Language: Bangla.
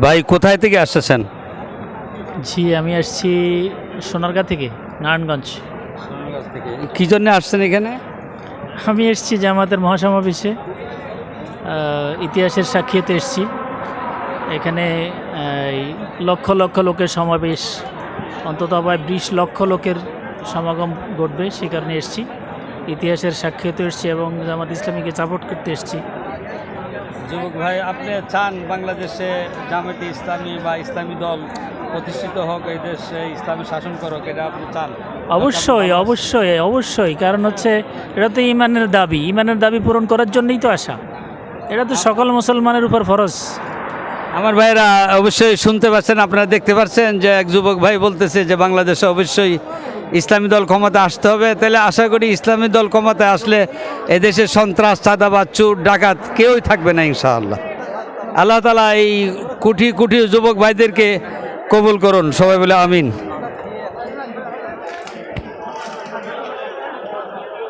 ভাই কোথায় থেকে আসতেছেন? জি আমি আসছি সোনারগাঁ থেকে নারায়ণগঞ্জ। কি জন্য আসছেন এখানে? আমি এসছি জামাতের মহাসমাবেশে ইতিহাসের সাক্ষীতে এসছি। এখানে এই লক্ষ লক্ষ লোকের সমাবেশ অন্তত প্রায় বিশ লক্ষ লোকের সমাগম ঘটবে সে কারণে এসছি। ইতিহাসের সাক্ষীতে এসছি এবং জামাত ইসলামীকে সাপোর্ট করতে এসছি। যুবক ভাই আপনি চান বাংলাদেশে জামাতে ইসলামী বা ইসলামী দল প্রতিষ্ঠিত হোক এই দেশে ইসলামী শাসন করুক এটা আপনি চান? অবশ্যই অবশ্যই অবশ্যই। কারণ হচ্ছে এটা তো ইমানের দাবি। ইমানের দাবি পূরণ করার জন্যই তো আসা। এটা তো সকল মুসলমানের উপর ফরজ। আমার ভাইরা অবশ্যই শুনতে পাচ্ছেন আপনারা দেখতে পাচ্ছেন যে এক যুবক ভাই বলতেছে যে বাংলাদেশে অবশ্যই ইসলামী দল ক্ষমতা আসতে হবে। তাহলে আশা করি ইসলামী দল ক্ষমতায় আসলে এদেশে সন্ত্রাস চাঁদাবাদ চুর, ডাকাত কেউই থাকবে না ইনশাআল্লাহ। আল্লাহ তালা এই কোটি কোটি যুবক ভাইদেরকে কবুল করুন। সবাই বলে আমিন।